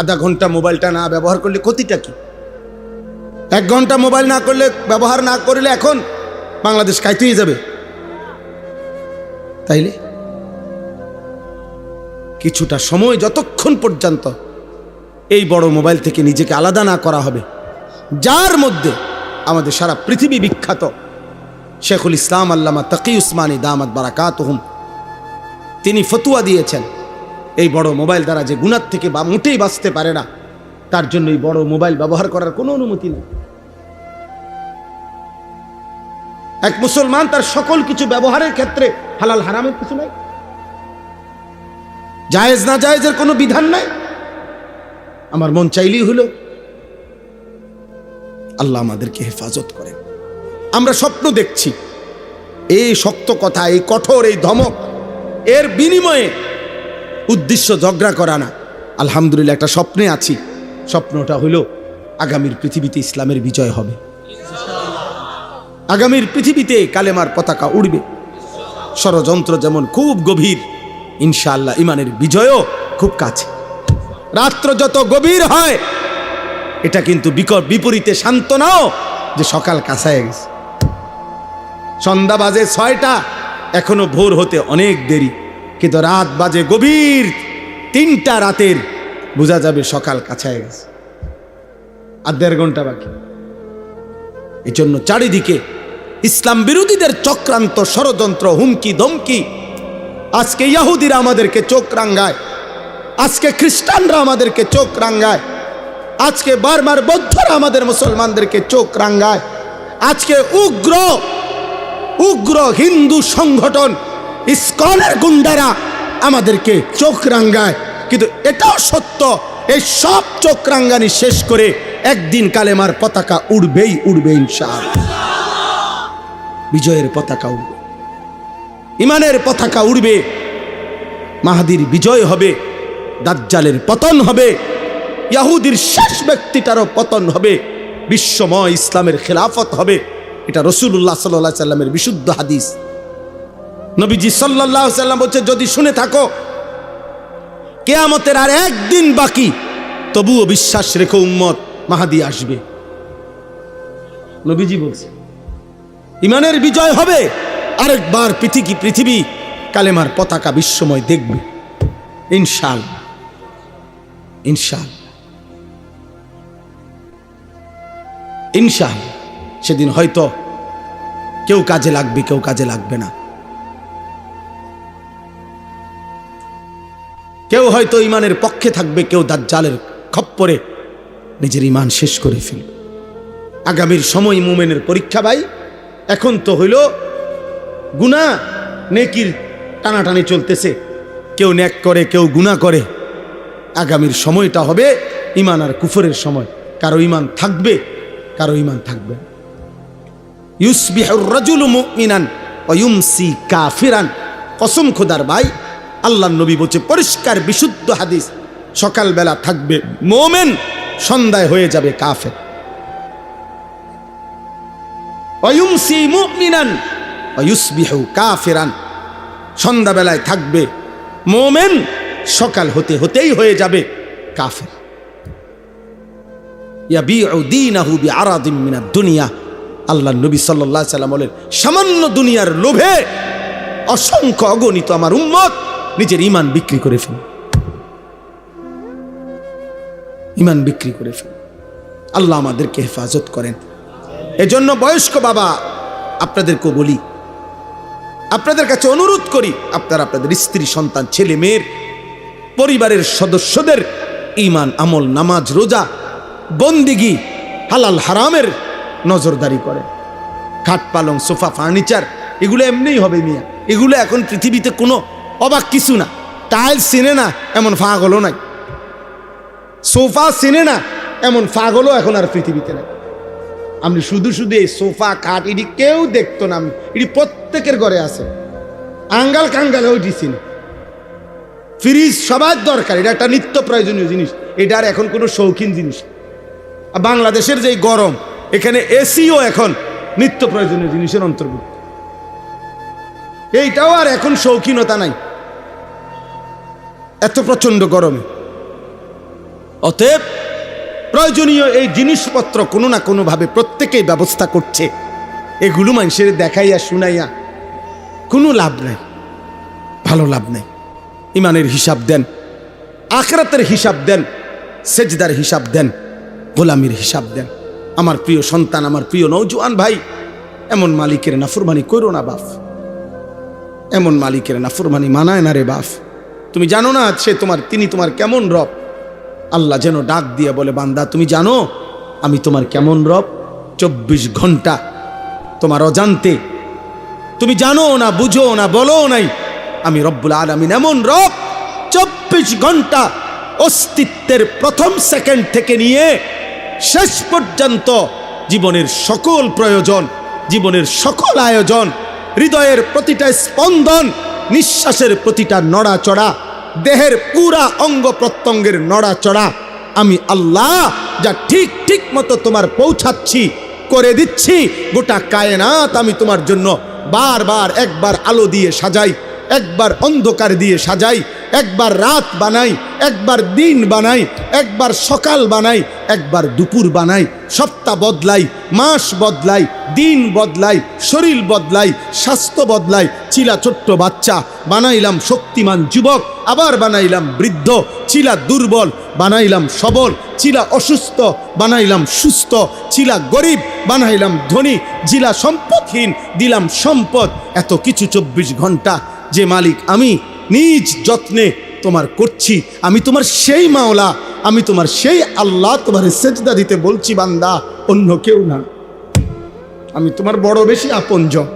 আধা ঘণ্টা মোবাইলটা না ব্যবহার করলে ক্ষতিটা কি? এক ঘণ্টা মোবাইল না করলে, ব্যবহার না করলে এখন বাংলাদেশ কাইতেই যাবে। তাইলে? কিছুটা সময় যতক্ষণ পর্যন্ত এই বড় মোবাইল থেকে নিজেকে আলাদা না করা হবে, যার মধ্যে আমাদের সারা পৃথিবী বিখ্যাত শেখুল ইসলাম আল্লামা তকি উসমানী দামাত বারাকাত তিনি ফতুয়া দিয়েছেন। এই বড় মোবাইল দ্বারা যে গুণার থেকে বা মোটেই বাঁচতে পারে না, তার জন্য এই বড় মোবাইল ব্যবহার করার কোনো অনুমতি নেই। এক মুসলমান তার সকল কিছু ব্যবহারের ক্ষেত্রে হালাল, হারামের কিছু নাই। জায়েজ, না জায়েজের কোনো বিধান নাই। আমার মন চাইলেই হলো আল্লাহ আমাদেরকে হেফাজত করেন। আমরা স্বপ্ন দেখছি, এই শক্ত কথা, এই কঠোর, এই ধমক, এর বিনিময়ে উদ্দেশ্য ঝগড়া করা না। আলহামদুলিল্লাহ, একটা স্বপ্নে আছি। স্বপ্নটা হলো আগামীর পৃথিবীতে ইসলামের বিজয় হবে। আগামীর পৃথিবীতে কালেমার পতাকা উড়বে। ষড়যন্ত্র যেমন খুব গভীর, ইনশাআল্লাহ ইমানের বিজয়ও খুব কাছে। রাত্র যত গভীর হয়, এটা কিন্তু বিকট বিপরীতে শান্ত নাও যে সকাল কাছায় গেছে। সন্ধ্যা বাজে ছয়টা, এখনও ভোর হতে অনেক দেরি। কিন্তু রাত বাজে গভীর তিনটা রাতের, বোঝা যাবে সকাল কাছায় গেছে। আর দেড় ঘণ্টা বাকি। এই জন্য চারিদিকে ইসলাম বিরোধীদের চক্রান্ত, ষড়যন্ত্র, হুমকি, ধমকি। আজকে ইয়াহুদিরা আমাদেরকে চোখ রাঙ্গায়, আজকে খ্রিস্টানরা আমাদেরকে চোখ রাঙ্গায়, আজকে বারবার বৌদ্ধরা আমাদের মুসলমানদেরকে চোখ রাঙ্গায়, আজকে উগ্র উগ্র হিন্দু সংগঠন ইস্কনের গুন্ডারা আমাদেরকে চোখ রাঙ্গায়। কিন্তু এটাও সত্য, এই সব চোখ রাঙ্গানি শেষ করে একদিন কালেমার পতাকা উড়বেই উড়বে ইনশাল বিজয়ের পতাকা উড়বে। ইমানের পতাকা উড়বে। মাহাদির বিজয় হবে। দাজ্জালের পতন হবে। ইয়াহুদির শেষ ব্যক্তিটারও পতন হবে। বিশ্বময় ইসলামের খেলাফত হবে। এটা রসুল্লাহ সাল্লাহ সাল্লামের বিশুদ্ধ হাদিস। নবীজি সাল্লাহ সাল্লাম বলছে, যদি শুনে থাকো, কেয়ামতের আর একদিন বাকি, তবুও বিশ্বাস রেখো উম্মত, মাহাদি আসবে। নবীজি বলছে, ইমানের বিজয় হবে, আরেকবার পৃথিবী পৃথিবী কালেমার পতাকা বিশ্বময় দেখবে ইনশাল ইনশাল ইনশাল সেদিন হয়তো কেউ কাজে লাগবে, কেউ কাজে লাগবে না। কেউ হয়তো ইমানের পক্ষে থাকবে, কেউ দাজ্জালের খপ্পরে নিজের ইমান শেষ করে ফেলবে। আগামীর সময় মুমেনের পরীক্ষা ভাই, এখন তো হইল গুণা নেকির টানাটানি চলতেছে। কেউ ন্যাক করে, কেউ গুণা করে। আগামীর সময়টা হবে ইমান আর কুফরের সময়। কারও ইমান থাকবে, কারও ইমান থাকবে। ইউসবিহুর রাজুলু মুমিনান ওয়া ইউমসি কাফিরান। কসম খোদার ভাই আল্লাহ নবী বলছে, পরিষ্কার, বিশুদ্ধ হাদিস। সকালবেলা থাকবে মোমেন, সন্ধ্যায় হয়ে যাবে কাফের। অয়ুমসি মুমিনান, অয়ুসবিহু কাফিরান। সন্ধ্যাবেলায় থাকবে মোমেন, সকাল হতে হতেই হয়ে যাবে কাফের। দুনিয়া। আল্লাহ নবী সাল্লাল্লাহু সাল্লাম বলেন, সামান্য দুনিয়ার লোভে অসংখ্য অগণিত আমার উম্মত নিজের ইমান বিক্রি করে ফেল। ইমান বিক্রি করে ফেল। আল্লাহ আমাদেরকে হেফাজত করেন। এজন্য বয়স্ক বাবা, আপনাদেরকে বলি, আপনাদের কাছে অনুরোধ করি, আপনারা আপনাদের স্ত্রী, সন্তান, ছেলে, মেয়ের, পরিবারের সদস্যদের ইমান আমল, নামাজ, রোজা, বন্দিগি, হালাল, হারামের নজরদারি করেন। খাট, পালং, সোফা, ফার্নিচার, এগুলো এমনিই হবে মিয়া। এগুলো এখন পৃথিবীতে কোনো অবাক কিছু না। টাইলস চিনে না, এমন ফাগলও নাই। সোফা চিনে না, এমন ফাগলও এখন আর পৃথিবীতে নাই। আমি শুধু শুধু এই সোফা কাঠ এটি কেউ দেখতো না আমি। এটি প্রত্যেকের ঘরে আছে। আঙ্গাল কাঙ্গালেও দিছি না ফ্রিজ সবার দরকার, এটা একটা নিত্য প্রয়োজনীয় জিনিস। এটা আর এখন কোনো শৌখিন জিনিস আর বাংলাদেশের যেই গরম, এখানে এসিও এখন নিত্য প্রয়োজনীয় জিনিসের অন্তর্ভুক্ত। এইটাও আর এখন শৌখিনতা নাই। এত প্রচণ্ড গরমে। অতএব প্রয়োজনীয় এই জিনিসপত্র কোনো না কোনোভাবে প্রত্যেকেই ব্যবস্থা করছে। এগুলো মানুষের দেখাইয়া শুনাইয়া কোনো লাভ নাই, ভালো লাভ নেই। ইমানের হিসাব দেন, আখরাতের হিসাব দেন, সেজদার হিসাব দেন, গোলামির হিসাব দেন। আমার প্রিয় সন্তান, আমার প্রিয় নৌজওয়ান ভাই, এমন মালিকের নাফরমানি করো না বাপ। এমন মালিকের নাফরমানি মানায় না রে বাপ। তুমি জানো না সে তোমার, তিনি তোমার কেমন রব? আল্লাহ যেন ডাক দিয়ে বলে, বান্দা, তুমি জানো আমি তোমার কেমন রব? চব্বিশ ঘণ্টা তোমার অজান্তে। তুমি জানো না, বুঝো না, বলো নাই, আমি রব্বুল আলমিন এমন রব। চব্বিশ ঘণ্টা অস্তিত্বের প্রথম সেকেন্ড থেকে নিয়ে শেষ পর্যন্ত জীবনের সকল প্রয়োজন, জীবনের সকল আয়োজন, হৃদয়ের প্রতিটা স্পন্দন নিঃশ্বাসের প্রতিটা নড়াচড়া, দেহের পুরা অঙ্গ প্রত্যঙ্গের নড়াচড়া, আমি আল্লাহ যা ঠিক ঠিক মতো তোমার পৌঁছাচ্ছি, করে দিচ্ছি, গোটা কায়নাত আমি তোমার জন্য বারবার একবার আলো দিয়ে সাজাই। একবার অন্ধকার দিয়ে সাজাই, একবার রাত বানাই, একবার দিন বানাই, একবার সকাল বানাই, একবার দুপুর বানাই, সপ্তাহ বদলাই, মাস বদলাই, দিন বদলাই, শরীর বদলাই, স্বাস্থ্য বদলাই, চিলা ছোট্ট বাচ্চা, বানাইলাম শক্তিমান যুবক, আবার বানাইলাম বৃদ্ধ, চিলা দুর্বল, বানাইলাম সবল, চিলা অসুস্থ, বানাইলাম সুস্থ, চিলা গরিব, বানাইলাম ধনী, জিলা সম্পদহীন, দিলাম সম্পদ, এত কিছু চব্বিশ ঘণ্টা যে মালিক, আমি নিজ যত্নে তোমার করছি। আমি তোমার সেই মাওলা, আমি তোমার সেই আল্লাহ তোমার সেজদা দিতে বলছি বান্দা, অন্য কেউ না। আমি তোমার বড় বেশি আপনজন।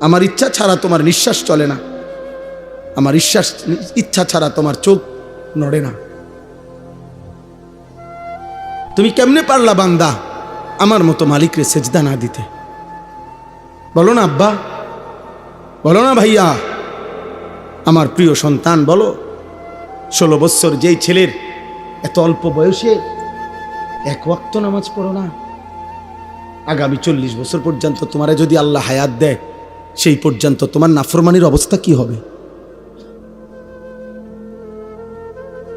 আমার ইচ্ছা ছাড়া তোমার নিঃশ্বাস চলে না। আমার ইচ্ছাস ইচ্ছা ছাড়া তোমার চোখ নড়ে না। তুমি কেমনে পারলা বান্দা আমার মতো মালিকরে সেজদা না দিতে? বলো না, আব্বা। বলো না, ভাইয়া। আমার প্রিয় সন্তান, বলো। ষোলো বৎসর যেই ছেলের এত অল্প বয়সে এক ওয়াক্ত নামাজ পড়ো না, আগামী চল্লিশ বছর পর্যন্ত তোমারে যদি আল্লাহ হায়াত দেয়, সেই পর্যন্ত তোমার নাফরমানির অবস্থা কি হবে?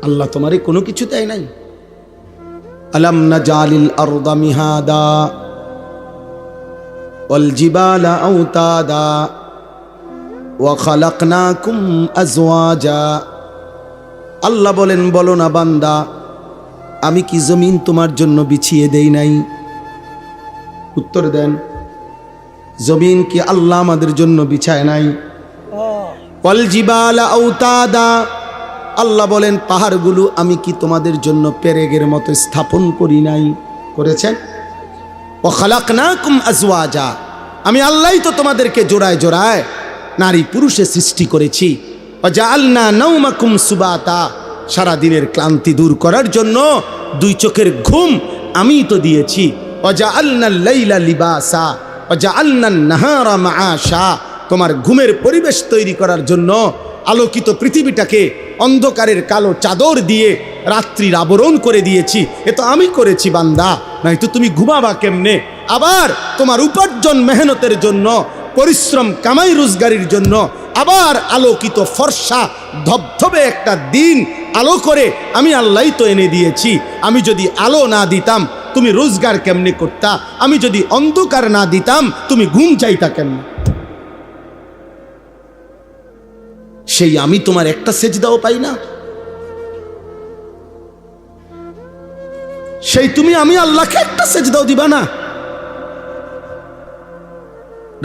আল্লাহ তোমারে কোনো কিছু দেয় নাই। আলাম না জালিল আরদা মিহাদা। والجبال أوتادا وخلقناكم أزواجا আল্লাহ বলেন বলো না বান্দা আমি কি জমিন তোমার জন্য বিছিয়ে দেই নাই উত্তর দেন জমিন কি আল্লাহ আমাদের জন্য বিছায় নাই অলজিবাল আউতাদা আল্লাহ বলেন পাহাড়গুলো আমি কি তোমাদের জন্য পেরেগের মতো স্থাপন করি নাই করেছেন ও খালাকনাকুম আজওয়াজা। আমি আল্লাহই তো তোমাদেরকে জোড়ায় জোড়ায় নারী পুরুষে সৃষ্টি করেছি। অজা আল্না নৌমাকুম সুবাতা। সারা দিনের ক্লান্তি দূর করার জন্য দুই চোখের ঘুম আমি তো দিয়েছি। অজা আল্না লাইলা লিবাসা। অজা আল্না নাহারা মাআশা। তোমার ঘুমের পরিবেশ তৈরি করার জন্য আলোকিত পৃথিবীটাকে অন্ধকারের কালো চাদর দিয়ে রাত্রির আবরণ করে দিয়েছি। এ তো আমি করেছি, বান্দা। নাই তো তুমি ঘুমাবা কেমনে? আবার তোমার উপার্জন মেহনতের জন্য, পরিশ্রম কামাই রোজগারির জন্য, আবার আলোকিত ফর্সা, ধবধবে একটা দিন আলো করে আমি আল্লাহ তো এনে দিয়েছি। আমি যদি আলো না দিতাম, তুমি রোজগার কেমনে করতা? আমি যদি অন্ধকার না দিতাম, তুমি ঘুম চাইতা কেমনে? সেই আমি তোমার একটা সেজদাও পাই না। সেই তুমি আমি আল্লাহকে একটা সেজদাও দিবা না।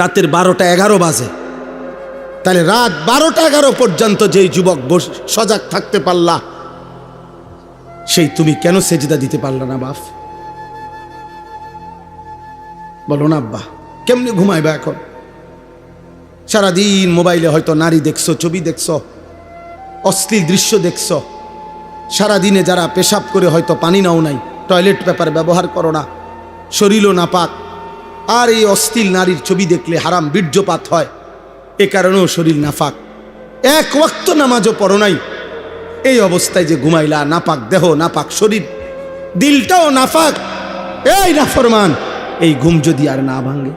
রাতের বারোটা এগারো বাজে। তাহলে রাত বারোটা এগারো পর্যন্ত যেই যুবক সজাগ থাকতে পারলা, সেই তুমি কেন সেজদা দিতে পারলা না বাপ? বলো না আব্বা, কেমনি ঘুমাইবা এখন? সারাদিন মোবাইলে হয়তো নারী দেখছ, ছবি দেখছ, অশ্লীল দৃশ্য দেখছ। সারাদিনে যারা পেশাব করে হয়তো পানি নাও নাই, টয়লেট পেপার ব্যবহার করো না, শরীরও নাপাক। আর এই অশ্লীল নারীর ছবি দেখলে হারাম, বীর্যপাত হয়, এ কারণেও শরীর নাফাক এক ওয়াক্ত নামাজও পড়ো নাই। এই অবস্থায় যে ঘুমাইলা, নাপাক দেহ, নাপাক শরীর, দিলটাও নাফাক এই নাফরমান, এই ঘুম যদি আর না ভাঙে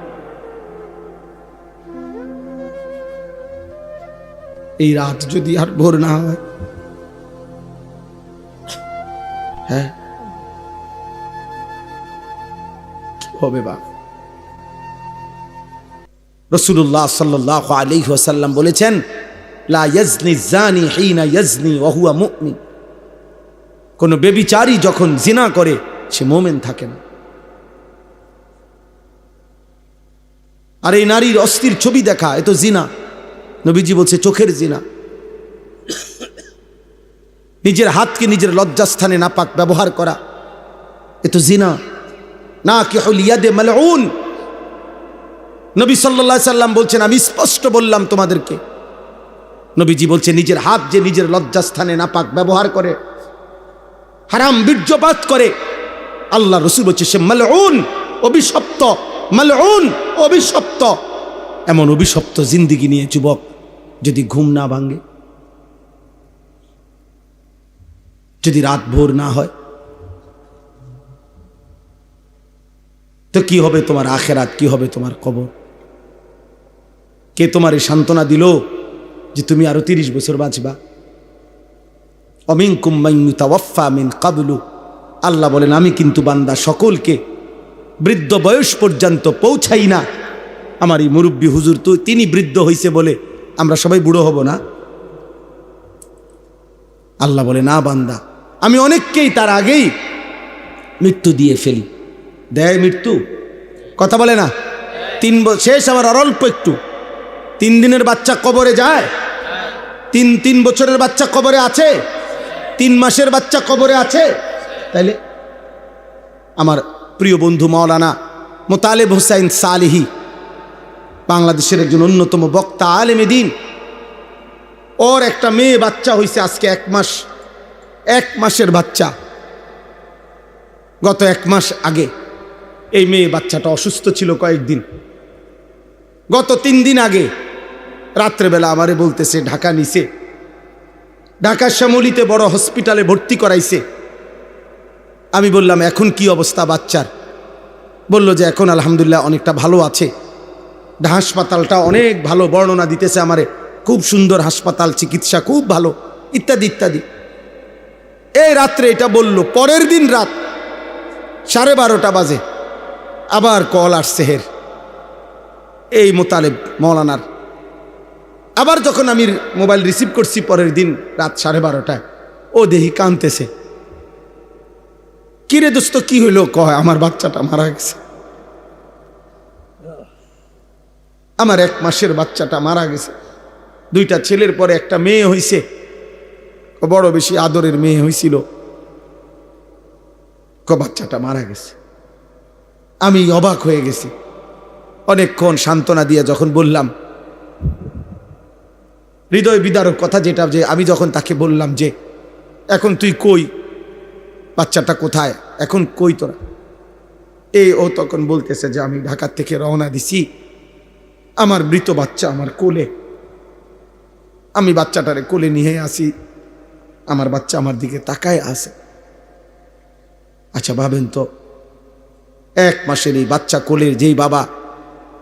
এই রাত যদি আর ভোর না হয়। হ্যাঁ। হবে বা। রসুল্লাহ সাল্লাহ আলী ওসাল্লাম বলেছেন, লা ইয়াজনি জানি ইয়াজনি বেবিচারী যখন জিনা করে, সে মোমেন থাকে না। আর এই নারীর অস্থির ছবি দেখা, এ তো জিনা। নবীজি বলছে, চোখের জিনা। নিজের হাতকে নিজের লজ্জাস্থানে নাপাক ব্যবহার করা। এ তো জিনা। না কে হলিয়াদে মালউন। নবী সাল্লাল্লাহু সাল্লাম বলছেন, আমি স্পষ্ট বললাম তোমাদেরকে। নবীজি বলছে নিজের হাত যে নিজের লজ্জাস্থানে নাপাক ব্যবহার করে, হারাম বীর্যপাত করে আল্লাহ রসুল বলছে, সে মালউন, অভিশপ্ত মালউন, অভিশপ্ত। এমন অভিশপ্ত জিন্দিগি নিয়ে যুবক যদি ঘুম না ভাঙে, যদি রাত ভোর না হয়, তো কি হবে তোমার আখেরাত? কি হবে তোমার কবর? কে তোমার এই সান্ত্বনা দিল যে তুমি আরও তিরিশ বছর বাঁচবা? অমিন কুম্মাইফা মিন কাবলু। আল্লাহ বলেন, আমি কিন্তু বান্দা সকলকে বৃদ্ধ বয়স পর্যন্ত পৌঁছাই না। আমার এই মুরব্বী হুজুর তো তিনি বৃদ্ধ হইছে বলে আমরা সবাই বুড়ো হব না? আল্লাহ বলে, না বান্দা, আমি অনেককেই তার আগেই মৃত্যু দিয়ে ফেলি। দেয় মৃত্যু? কথা বলে না? তিন শেষ আবার আর অল্প একটু। তিন দিনের বাচ্চা কবরে যায়? তিন তিন বছরের বাচ্চা কবরে আছে? তিন মাসের বাচ্চা কবরে আছে? তাইলে আমার প্রিয় বন্ধু মাওলানা মোতালেব হোসাইন সালিহি বাংলাদেশের একজন অন্যতম বক্তা, আলেমে দিন। ওর একটা মেয়ে বাচ্চা হয়েছে আজকে এক মাস, এক মাসের বাচ্চা। গত এক মাস আগে এই মেয়ে বাচ্চাটা অসুস্থ ছিল কয়েকদিন। গত তিন দিন আগে রাত্রেবেলা আমারে বলতেছে, ঢাকা নিছে। ঢাকার শ্যামলিতে বড় হসপিটালে ভর্তি করাইছে। আমি বললাম, এখন কি অবস্থা বাচ্চার? বলল যে, এখন আলহামদুলিল্লাহ অনেকটা ভালো আছে। হাসপাতালটা অনেক ভালো বর্ণনা দিতেছে আমারে। খুব সুন্দর হাসপাতাল, চিকিৎসা খুব ভালো, ইত্যাদি ইত্যাদি। এই রাত্রে এটা বলল, পরের দিন রাত সাড়ে বারোটা বাজে। আবার কল আসছে হের। এই মোতালেব মৌলানার। আবার যখন আমি মোবাইল রিসিভ করছি পরের দিন রাত সাড়ে বারোটায়, ও দেহি কানতেছে কিরে দোস্ত, কি হইল? কয়, আমার বাচ্চাটা মারা গেছে। আমার এক মাসের বাচ্চাটা মারা গেছে। দুইটা ছেলের পরে একটা মেয়ে হইছে। বড় বেশি আদরের মেয়ে হয়েছিল ক বাচ্চাটা মারা গেছে। আমি অবাক হয়ে গেছি। অনেকক্ষণ সান্ত্বনা দিয়ে যখন বললাম, হৃদয় বিদারক কথা যেটা যে আমি যখন তাকে বললাম যে, এখন তুই কই? বাচ্চাটা কোথায়? এখন কই তোরা? এই ও তখন বলতেছে যে, আমি ঢাকার থেকে রওনা দিছি। আমার মৃত বাচ্চা আমার কোলে। আমি বাচ্চাটারে কোলে নিয়ে আসি। আমার বাচ্চা আমার দিকে তাকায় আসে আচ্ছা ভাবেন তো এক মাসের এই বাচ্চা কোলের যেই বাবা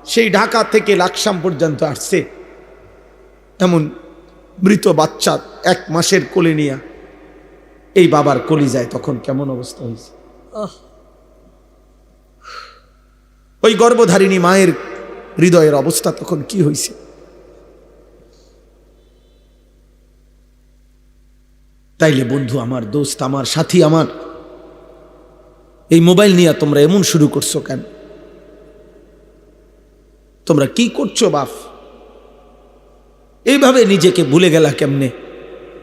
সেই ঢাকা থেকে লাকসাম পর্যন্ত আসছে। এমন মৃত বাচ্চা এক মাসের কোলে নিয়ে এই বাবার কলি যায় তখন কেমন অবস্থা হয়েছে? ওই গর্ভধারিণী মায়ের হৃদয়ের অবস্থা তখন কি হয়েছে তাইলে বন্ধু, আমার দোস্ত, আমার সাথী, আমার এই মোবাইল নিয়ে তোমরা এমন শুরু করছ কেন? তোমরা কি করছ বাপ? এইভাবে নিজেকে ভুলে গেলা কেমনে?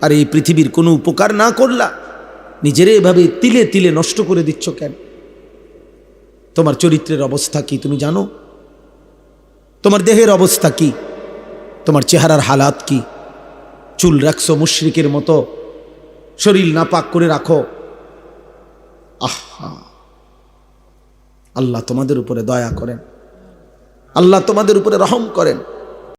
আর এই পৃথিবীর কোনো উপকার না করলা? নিজেরে এভাবে তিলে তিলে নষ্ট করে দিচ্ছ কেন? তোমার চরিত্রের অবস্থা কি তুমি জানো? তোমার দেহের অবস্থা কি? তোমার চেহারার হালাত কি? চুল রাখছো মুশ্রিকের মতো, শরীর না পাক করে রাখো। আহা! আল্লাহ তোমাদের উপরে দয়া করেন। আল্লাহ তোমাদের উপরে রহম করেন।